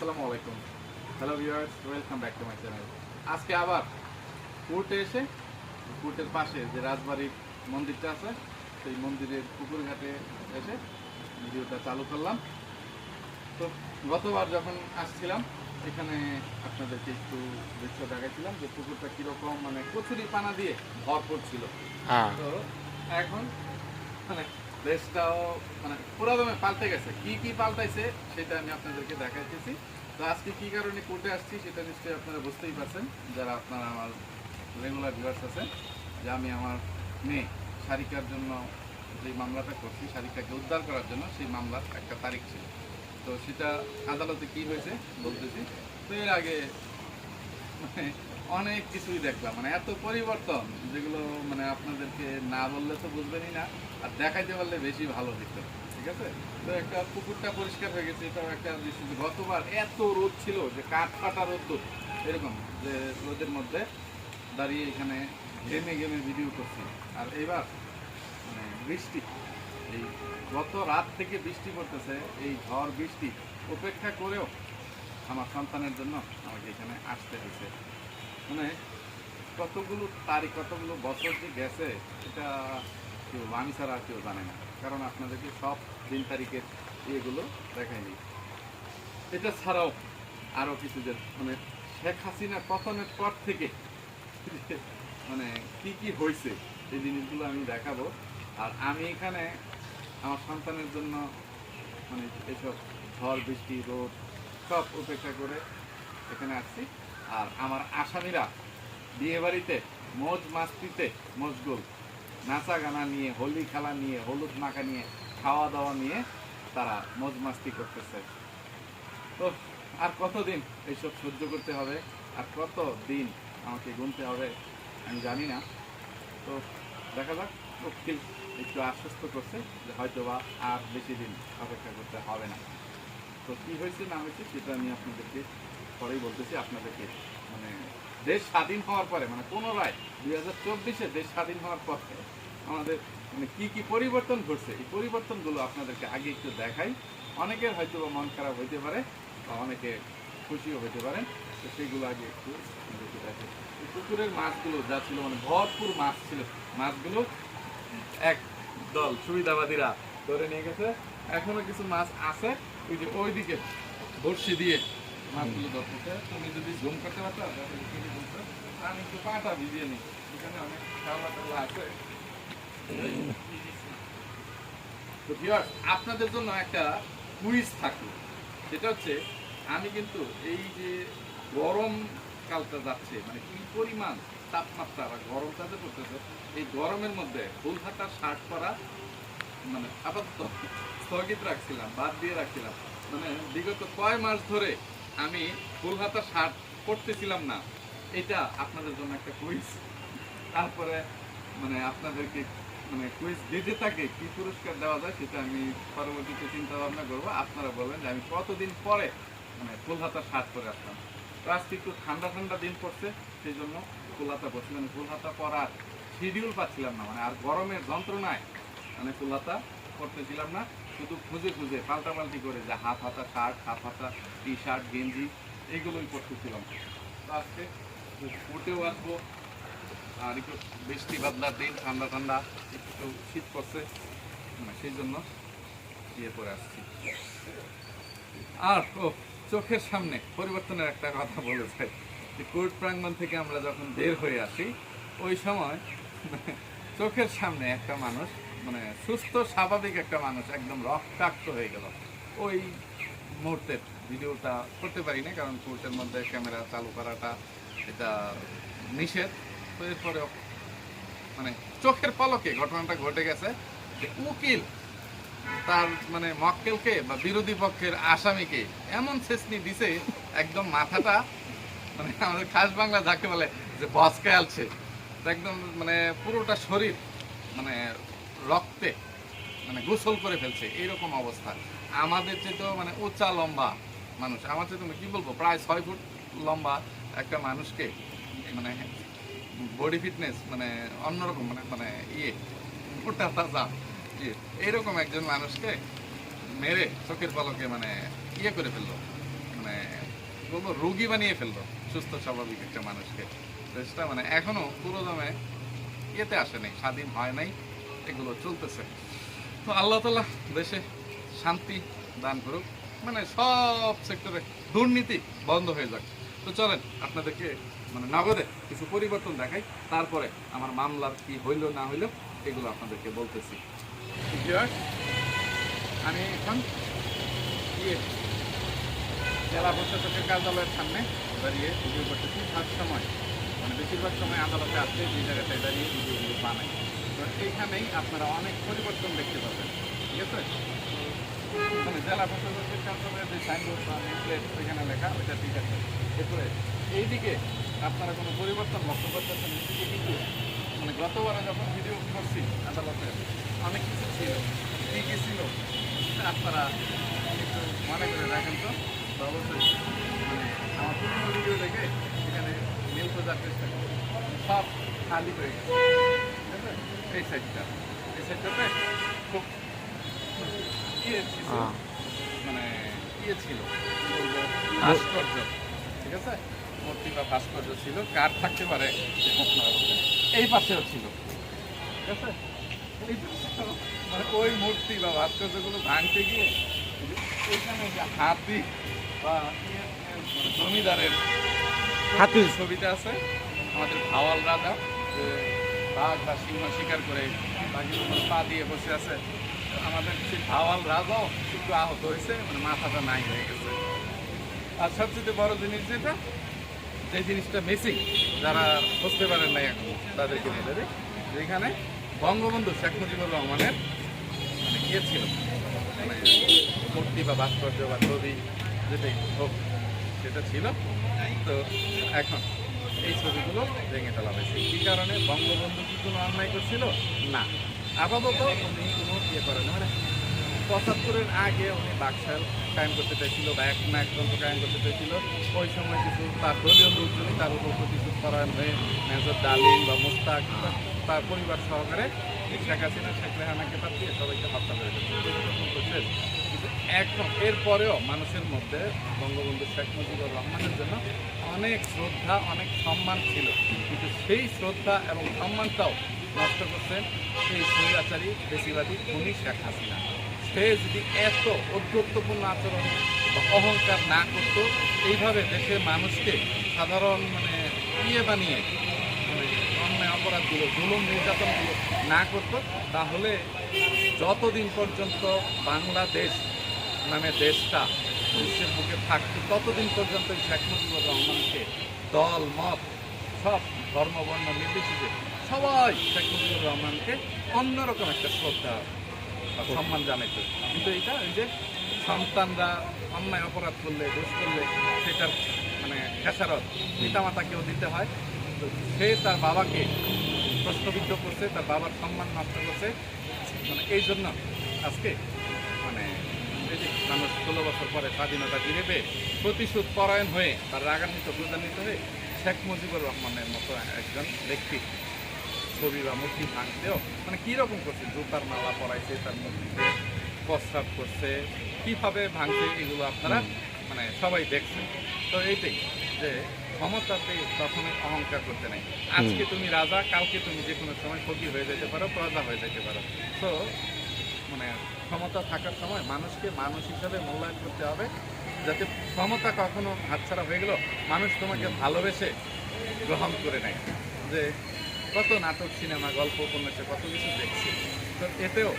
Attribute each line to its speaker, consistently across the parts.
Speaker 1: আসসালামু আলাইকুম। Hello viewers welcome back to my channel আজকে আবার কোর্টে এসে কোর্টের পাশে যে রাজবাড়ির মন্দিরটা আছে সেই মন্দিরের পুকুর ঘাটে এসে ভিডিওটা চালু করলাম। তো গতবার যখন আসছিলাম এখানে আপনাদেরকে একটু দৃশ্য দেখাইছিলাম যে পুকুরটা কীরকম মানে কচুরি পানা দিয়ে ভরপুর ছিল।
Speaker 2: হ্যাঁ।
Speaker 1: তো এখন মানে দেশটাও মানে পুরোদমে পাল্টে গেছে। কি কি পাল্টাইছে সেটা আমি আপনাদেরকে দেখাইতেছি। তো আজকে কি কারণে কোর্টে আসছি সেটা নিশ্চয়ই আপনারা বুঝতেই পারছেন, যারা আপনারা আমার রেগুলার ভিউয়ার্স আছেন, যে আমি আমার মেয়ে সারিকার জন্য যে মামলাটা করছি, সারিকাকে উদ্ধার করার জন্য সেই মামলার একটা তারিখ ছিল। তো সেটা আদালতে কি হয়েছে বলতেছি। তো এর আগে মানে অনেক কিছুই দেখলাম। মানে এত পরিবর্তন যেগুলো মানে আপনাদেরকে না বললে তো বুঝবেনই না, আর দেখাইতে পারলে বেশি ভালো হতো ঠিক আছে? তো একটা পুকুরটা পরিষ্কার হয়ে গেছে, এটাও একটা গতবার এত রোদ ছিল যে কাঠ ফাটা রোদ তো এরকম যে রোদের মধ্যে দাঁড়িয়ে এখানে গেমে গেমে ভিডিও করছি। আর এবার মানে বৃষ্টি, এই গত রাত থেকে বৃষ্টি পড়তেছে, এই ঝড় বৃষ্টি উপেক্ষা করেও আমার সন্তানের জন্য আমাকে এখানে আসতে হয়েছে। মানে কতগুলো তারিখ, কতগুলো বছর যে গেছে, এটা কেউ আমি ছাড়া আর কেউ জানে না। কারণ আপনাদেরকে সব দিন তারিখের ইয়েগুলো দেখায়নি এটা ছাড়াও আরও কিছু যে মানে শেখ হাসিনা পতনের পর থেকে মানে কি কি হয়েছে, এই জিনিসগুলো আমি দেখাবো। আর আমি এখানে আমার সন্তানের জন্য মানে এসব ঝড়, বৃষ্টি, রোদ সব উপেক্ষা করে এখানে আসছি। আর আমার আসামিরা বিয়ে বাড়িতে মজ মাস্তিতে মশগুল। নাচা গানা নিয়ে, হোলি খেলা নিয়ে, হলুদ মাখা নিয়ে, খাওয়া দাওয়া নিয়ে তারা মজ মাস্তি করতেছে। তো আর কতদিন এইসব সহ্য করতে হবে? আর কত দিন আমাকে গুনতে হবে আমি জানি না। তো দেখা যাক, উকিল একটু আশ্বস্ত করছে যে হয়তো বা আর বেশি দিন অপেক্ষা করতে হবে না। তো কী হয়েছে, না হয়েছে, সেটা আমি আপনাদেরকে পরেই বলতেছি আপনাদেরকে মানে দেশ স্বাধীন হওয়ার পরে মানে পুনরায় দুই হাজার চব্বিশে দেশ স্বাধীন হওয়ার পরে আমাদের মানে কী কী পরিবর্তন ঘটছে, এই পরিবর্তনগুলো আপনাদেরকে আগে একটু দেখাই। অনেকের হয়তো মন খারাপ হইতে পারে বা অনেকে খুশিও হইতে পারেন। তো সেইগুলো আগে একটু দেখে পুকুরের মাছগুলো যা ছিল মানে ভরপুর মাছ ছিল, মাছগুলো এক দল সুবিধাবাদীরা ধরে নিয়ে গেছে। এখনও কিছু মাছ আছে, ওই যে ওইদিকে বড়শি দিয়ে মাছগুলো ধরতেছে তুমি যদি জুম করতে পারতো আমি পাটা ভিজিয়ে এখানে অনেক আছে। আপনাদের জন্য একটা কুইজ সেটা হচ্ছে, আমি কিন্তু এই যে গরম কালটা যাচ্ছে মানে কি পরিমাণ তাপমাত্রা বা গরমটা যে পড়তেছে, এই গরমের মধ্যে ফুল হাতা, শার্ট পরা মানে আপাতত স্থগিত রাখছিলাম, বাদ দিয়ে রাখছিলাম। মানে বিগত কয় মাস ধরে আমি ফুল হাতা শার্ট পরতেছিলাম না। এটা আপনাদের জন্য একটা কুইজ তারপরে মানে আপনাদেরকে মানে কুইজ দিতে থাকে কি পুরস্কার দেওয়া যায় সেটা আমি পরবর্তীতে চিন্তা ভাবনা করব। আপনারা বলবেন যে আমি কতদিন পরে মানে ফুল হাতা শার্ট পরে আসলাম। আজকে একটু ঠান্ডা ঠান্ডা দিন পড়ছে, সেই জন্য ফুল হাতা পরছিলাম ফুল হাতা পরার শিডিউল পাচ্ছিলাম না। মানে আর গরমের যন্ত্রণায় মানে ফুল হাতা পরতেছিলাম না। শুধু খুঁজে খুঁজে পাল্টাপাল্টি করে যে হাফ হাতা শার্ট হাফ হাতা টি শার্ট গেঞ্জি এইগুলোই পরতেছিলাম। তো আজকে উঠেও আসব, আর একটু বৃষ্টি বাদলার দিন ঠান্ডা ঠান্ডা, একটু শীত পড়ছে মানে সেই জন্য ইয়ে করে আসছি। আর, ও, চোখের সামনে পরিবর্তনের একটা কথা বলে চাই যে কোর্ট প্রাঙ্গণ থেকে আমরা যখন বের হয়ে আসি, ওই সময় চোখের সামনে একটা মানুষ মানে সুস্থ, স্বাভাবিক একটা মানুষ, একদম রক্তাক্ত হয়ে গেল। ওই মুহূর্তের ভিডিওটা করতে পারি না, কারণ কোর্টের মধ্যে ক্যামেরা চালু করাটা এটা নিষেধ। তো এরপরেও মানে চোখের পলকে ঘটনাটা ঘটে গেছে যে উকিল তার মানে মক্কেলকে বা বিরোধী পক্ষের আসামিকে এমন শেষনি দিছে, একদম মাথাটা মানে আমাদের খাস বাংলা যাকে বলে যে বসকে আলছে একদম মানে পুরোটা শরীর মানে রক্তে মানে গোসল করে ফেলছে এইরকম অবস্থা। আমাদের চেয়ে মানে উঁচা লম্বা মানুষ। আমার চেয়ে তুমি কি বলব, প্রায় ছয় ফুট লম্বা একটা মানুষকে মানে বডি ফিটনেস মানে অন্যরকম মানে মানে ইয়ে মোটা তাজা ইয়ে এইরকম একজন মানুষকে মেরে চোখের পলকে মানে ইয়ে করে ফেলল। মানে বলব, রোগী বানিয়ে ফেলল, সুস্থ, স্বাভাবিক একটা মানুষকে। দেশটা মানে এখনও পুরো দমে ইয়েতে আসে নাই, স্বাধীন হয় নাই। এগুলো চলতেছে। তো আল্লাহ তালা দেশে শান্তি দান করুক। মানে সব সেক্টরে দুর্নীতি বন্ধ হয়ে যাক। তো চলেন, আপনাদেরকে মানে নগদে কিছু পরিবর্তন দেখাই। তারপরে আমার মামলার কি হইল, না হইল, এগুলো আপনাদেরকে বলতেছি। আমি এখন জেলা প্রশাসকের কার্যালয়ের সামনে দাঁড়িয়ে ভিডিও করতেছি। সব সময় মানে বেশিরভাগ সময় আদালতে আসলে যে জায়গাটায় দাঁড়িয়ে ভিডিওগুলো বানাই। এইখানেই আপনারা অনেক পরিবর্তন দেখতে পাবেন। ঠিক আছে? মানে জেলা প্রশাসকের কার্যালয়ের যে সাইনবোর্ড বা প্লেট সেখানে লেখা, ওইটা ঠিক আছে। এরপরে এইদিকে আপনারা কোনো পরিবর্তন লক্ষ্য করতেছেন? এদিকে কিন্তু মানে গতবারে যখন ভিডিও করছি আদালতে, অনেক কিছু ছিল, কী কী ছিল আপনারা একটু মনে করে রাখেন তো। অবশ্যই মানে আমার পুরনো ভিডিও দেখে মিল খোঁজার চেষ্টা করুন। সব খালি হয়ে গেছে? এই সাইডটা এই সাইডটাতে খুব ইয়ে ছিল। মানে ইয়ে ছিল। ভাস্কর্য। ঠিক আছে? মূর্তি বা ভাস্কর্য ছিল। কার থাকতে পারে। এই পাশেও ছিল। ঠিক আছে? মানে ওই মূর্তি বা ভাস্কর্যগুলো ভাঙতে গিয়ে ওইখানে হাতি বা ইয়ে, মানে জমিদারের
Speaker 2: হাতি।
Speaker 1: ছবিটা আছে আমাদের ভাওয়াল রাজা বাঘ বা সিংহ শিকার করে বাঘের পা দিয়ে বসে আছে। আমাদের সেই ভাওয়াল রাজাও একটু আহত হয়েছে মানে মাথাটা নাই হয়ে গেছে। আর সবচেয়ে বড় জিনিস যেটা, যে জিনিসটা মিসিং যারা বুঝতে পারেন নাই এখন, তাদেরকে বলে যেখানে বঙ্গবন্ধু শেখ মুজিবুর রহমানের মানে ইয়ে ছিল মানে মূর্তি বা ভাস্কর্য বা ছবি, যেটাই হোক, সেটা ছিল। তো এখন এই ছবিগুলো ভেঙে ফেলা হয়েছে। কি কারণে বঙ্গবন্ধু কি কোনো অন্যায় করছিল? না। আপাতত উনি কোনো ইয়ে করেন মানে পঁচাত্তরের আগে উনি বাকশাল কায়েম করতে চাইছিল বা এক না একতন্ত্র কায়েম করতে চাইছিল। ওই সময় কিছু তার দলীয় লোকজনই তার উপর প্রতিশোধ পরায়ণ হয়ে মেজর ডালিম বা মুস্তাক তার পরিবার সহকারে শেখ হাসিনা, শেখ রেহানাকে পাঠিয়ে সবাইকে হত্যা করে এখন এরপরেও মানুষের মধ্যে বঙ্গবন্ধু শেখ মুজিবুর রহমানের জন্য অনেক শ্রদ্ধা, অনেক সম্মান ছিল। কিন্তু সেই শ্রদ্ধা এবং সম্মানটাও নষ্ট করছেন সেই স্বৈরাচারী, বেশিবাদী খুনি শেখ হাসিনা। সে যদি এত অধ্যত্বপূর্ণ আচরণ বা অহংকার না করত, এইভাবে দেশের মানুষকে সাধারণ মানে ইয়ে বানিয়ে মানে অন্যায় অপরাধগুলো, জুলুম নির্যাতনগুলো না করতো, তাহলে যতদিন পর্যন্ত বাংলাদেশ নামে দেশটা বিশ্বের মুখে থাকতো। ততদিন পর্যন্ত শেখ মুজিবুর রহমানকে দল, মত, সব ধর্ম, বর্ণ, নির্বিশেষে সবাই শেখ মুজিবুর রহমানকে অন্যরকম একটা শ্রদ্ধা সম্মান জানাইতো। কিন্তু এটা ওই যে সন্তানরা অন্যায়, অপরাধ করলে, দোষ করলে সেটার মানে খেসারত পিতামাতাকেও দিতে হয়। তো সে তার বাবাকে প্রশ্নবিদ্ধ করছে, তার বাবার সম্মান নষ্ট করছে। মানে এই জন্য আজকে এই যে মানুষ ষোলো বছর পরে স্বাধীনতা ফিরে পেয়ে প্রতিশোধ পরায়ণ হয়ে বা রাগান্বিত ক্রোধান্বিত হয়ে শেখ মুজিবুর রহমানের মতো একজন ব্যক্তি ছবি বা মূর্তি ভাঙতেও মানে কীরকম করছে? জুতার মালা পরাইছে তার মূর্তিতে প্রস্তাব করছে কীভাবে ভাঙছে এগুলো আপনারা মানে সবাই দেখছেন। তো এইটাই যে ক্ষমতাতে কখনোই অহংকার করতে নাই। আজকে তুমি রাজা কালকে তুমি যে কোনো সময় ফকির হয়ে যেতে পারো প্রজা হয়ে যেতে পারো। তো মানে ক্ষমতা থাকার সময় মানুষকে মানুষ হিসাবে মূল্যায়ন করতে হবে যাতে ক্ষমতা কখনো হাতছাড়া হয়ে গেল মানুষ তোমাকে ভালোবেসে গ্রহণ করে নেয়। যে কত নাটক সিনেমা গল্প উপন্যাসে কত কিছু দেখছি। তো এতেও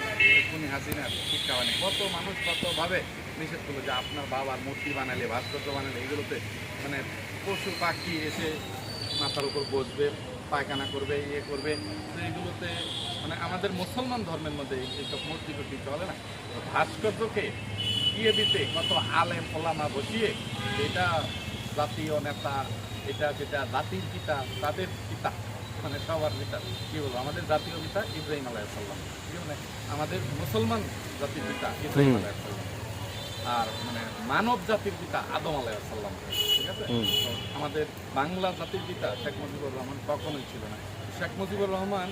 Speaker 1: উনি হাসিনার শিক্ষা মানে কত মানুষ কতভাবে নিষেধ করল যে আপনার বাবার মূর্তি বানালে ভাস্কর্য বানালে এগুলোতে মানে পশু পাখি এসে মাথার উপর বসবে। পায়খানা করবে ইয়ে করবে। তো এগুলোতে মানে আমাদের মুসলমান ধর্মের মধ্যে এই- এইসব মূর্তি টুর্তি চলে না ভাস্কর্যকে ইয়ে দিতে কত আলে ওলামা বসিয়ে এটা জাতীয় নেতা এটা যেটা জাতির পিতা তাদের পিতা মানে সবার পিতা কি বলব? আমাদের জাতীয় পিতা ইব্রাহিম আলাইসাল্লাম কি মানে আমাদের মুসলমান জাতির পিতা ইব্রাহিম
Speaker 2: হুম।
Speaker 1: আলাইসাল্লাম আর মানে মানব জাতির পিতা আদম আলাইসাল্লাম ঠিক আছে? আমাদের বাংলা জাতির পিতা শেখ মুজিবুর রহমান কখনোই ছিল না। শেখ মুজিবুর রহমান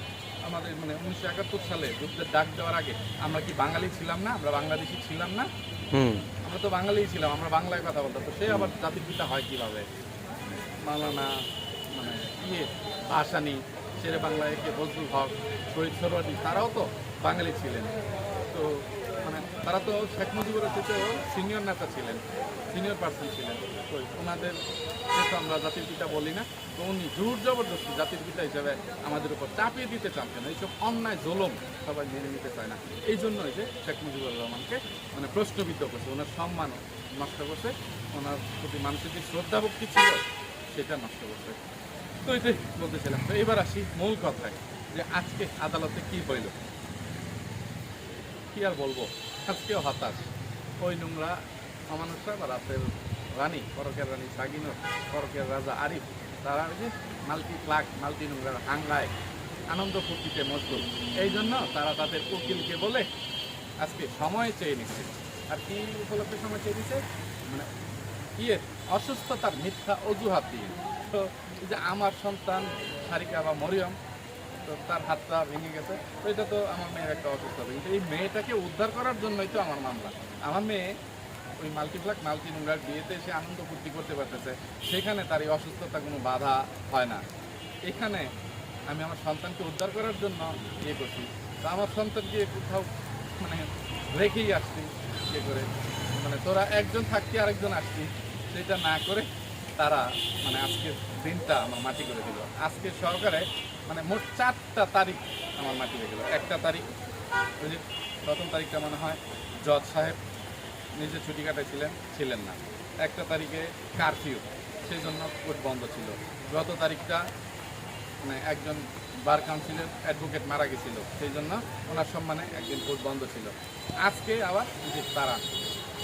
Speaker 1: আমাদের মানে উনিশশো একাত্তর সালে যুদ্ধের ডাক দেওয়ার আগে আমরা কি বাঙালি ছিলাম না? আমরা বাংলাদেশি ছিলাম না? আমরা তো বাঙালি ছিলাম আমরা বাংলায় কথা বলতাম। তো সে আবার জাতির পিতা হয় কীভাবে? মাওলানা মানে ইয়ে ভাসানি শেরে বাংলায় কে বজরুল হক শহীদ সরোয়ারি তারাও তো বাঙালি ছিলেন। তো তারা তো শেখ মুজিবুরের চেয়েও সিনিয়র নেতা ছিলেন সিনিয়র পার্সন ছিলেন। তো ওনাদের তো আমরা জাতির পিতা বলি না, তো উনি জোর জবরদস্তি জাতির পিতা হিসাবে আমাদের উপর চাপিয়ে দিতে চাচ্ছেন এইসব অন্যায়, জোলম সবাই মেনে নিতে চায় না। এই জন্যই যে শেখ মুজিবুর রহমানকে মানে প্রশ্নবিদ্ধ করছে, ওনার সম্মান নষ্ট করছে, ওনার প্রতি মানুষের যে শ্রদ্ধা ভক্তি ছিল, সেটা নষ্ট করছে। তো এই এটাই বলতেছিলাম, তো এবার আসি মূল কথায় যে আজকে আদালতে কি হইল? কি আর বলব? আজকেও হতাশ। ওই নোংরা অমানুষরা বা রাতের রানী করকের রানী সাগিনো করকের রাজা আরিফ, তারা মাল্টি প্লাক মাল্টি নোংরার হাংলায় আনন্দ ফুর্তিতে মজদুর এই জন্য তারা তাদের উকিলকে বলে আজকে সময় চেয়ে নিচ্ছে। আর কি উপলক্ষে সময় চেয়ে দিচ্ছে মানে ইয়ে অসুস্থতার মিথ্যা অজুহাত দিয়ে। তো যে আমার সন্তান সারিকা বা মরিয়ম তো তার হাতটা ভেঙে গেছে। তো এটা তো আমার মেয়ের একটা অসুস্থতা কিন্তু এই মেয়েটাকে উদ্ধার করার জন্যই তো আমার মামলা। আমার মেয়ে ওই মাল্টিপ্লাক মাল্টি নোংরার বিয়েতে সে আনন্দ ফুর্তি করতে পারতেছে। সেখানে তার এই অসুস্থতা কোনো বাধা হয় না। এখানে আমি আমার সন্তানকে উদ্ধার করার জন্য ইয়ে করছি। তো আমার সন্তানকে কোথাও মানে রেখেই আসছি ইয়ে করে। মানে তোরা একজন থাকতি, আরেকজন আসছি সেটা না করে তারা মানে আজকের দিনটা আমার মাটি করে দিল। আজকে সরকারে মানে মোট চারটা তারিখ আমার মাটি হয়ে গেল। একটা তারিখ, ওই যে প্রথম তারিখটা মনে হয়, জজ সাহেব নিজে ছুটি কাটাইছিলেন, ছিলেন না। একটা তারিখে কারফিউ, সেই জন্য কোর্ট বন্ধ ছিল। গত তারিখটা মানে একজন বার কাউন্সিলের অ্যাডভোকেট মারা গেছিল, সেই জন্য ওনার সম্মানে একদিন কোর্ট বন্ধ ছিল। আজকে আবার যে তারা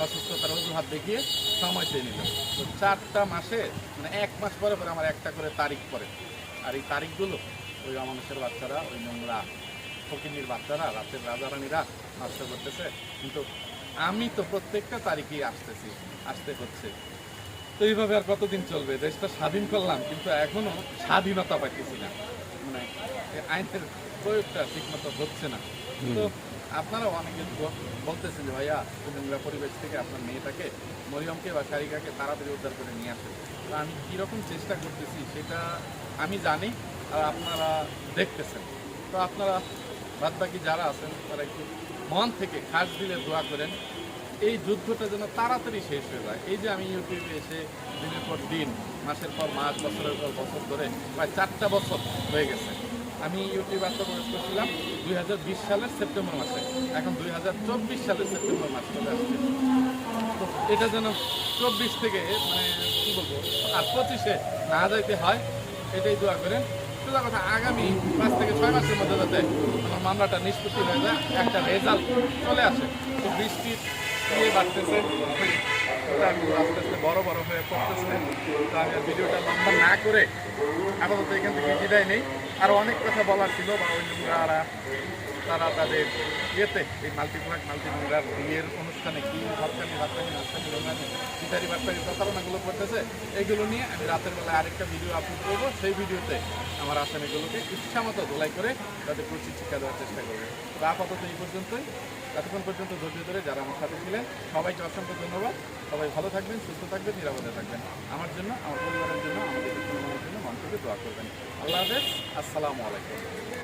Speaker 1: অসুস্থতার অজুহাত দেখিয়ে সময় চেয়ে নিল তো চারটা মাসে মানে এক মাস পরে পরে আমার একটা করে তারিখ পরে আর এই তারিখগুলো ওই অমানুষের বাচ্চারা, ওই নোংরা ফকিনির বাচ্চারা, রাতের রাজারানীরা নষ্ট করতেছে। কিন্তু আমি তো প্রত্যেকটা তারিখেই আসতেছি, আসতে হচ্ছে। তো এইভাবে আর কতদিন চলবে? দেশটা স্বাধীন করলাম, কিন্তু এখনও স্বাধীনতা পাইতেছি না। মানে আইনের প্রয়োগটা ঠিকমতো হচ্ছে না। তো আপনারাও অনেকে বলতেছেন যে, ভাইয়া নোংরা পরিবেশ থেকে আপনার মেয়েটাকে, মরিয়মকে বা শারিকাকে তাড়াতাড়ি উদ্ধার করে নিয়ে আসেন। তো আমি কীরকম চেষ্টা করতেছি সেটা আমি জানি আর আপনারা দেখতেছেন। তো আপনারা বাদ বাকি যারা আছেন, তারা একটু মন থেকে খাস দিলে দোয়া করেন। এই যুদ্ধটা যেন তাড়াতাড়ি শেষ হয়ে যায়। এই যে আমি ইউটিউবে এসে দিনের পর দিন, মাসের পর মাস, বছরের পর বছর ধরে প্রায় চারটা বছর হয়ে গেছে। আমি ইউটিউব আত্মপ্রকাশ করছিলাম দুই হাজার বিশ সালের সেপ্টেম্বর মাসে। এখন দুই হাজার চব্বিশ সালের সেপ্টেম্বর মাস চলে আসছে। এটা যেন চব্বিশ থেকে মানে কি বলব আর পঁচিশে না যাইতে হয়, এটাই দোয়া করেন। সোজা কথা, আগামী পাঁচ থেকে ছয় মাসের মধ্যে যাতে আমার মামলাটা নিষ্পত্তি হয়ে যায়, একটা রেজাল্ট চলে আসে। তো বৃষ্টির ইয়ে বাড়তেছে। আস্তে আস্তে বড় বড় হয়ে পড়তেছে। তো আমি ভিডিওটা লম্বা না। করে আপাতত এখান থেকে বিদায় নেই। আর অনেক কথা বলার ছিল, বা ওই নোংরারা তারা তাদের ইয়েতে, এই মাল্টিপ্লাক মাল্টিমিটার বিয়ের অনুষ্ঠানে কি ভাবকানি ভাবকানি ভাবকানি রঙানি বাটপারি প্রতারণাগুলো করতেছে এইগুলো নিয়ে আমি রাতের বেলা আরেকটা ভিডিও আপলোড করব। সেই ভিডিওতে আমার আসামিগুলোকে ইচ্ছা মতো ধোলাই করে তাদের প্রচুর শিক্ষা দেওয়ার চেষ্টা করব। তো আপাতত এই পর্যন্তই। এতক্ষণ পর্যন্ত ধৈর্য ধরে যারা আমার সাথে ছিলেন, সবাইকে অসংখ্য ধন্যবাদ। সবাই ভালো থাকবেন, সুস্থ থাকবেন, নিরাপদে থাকবেন। আমার জন্য, আমার পরিবারের জন্য, আমাদের জন্য মন থেকে দোয়া করবেন। আল্লাহ হাফেজ, আসসালামু আলাইকুম।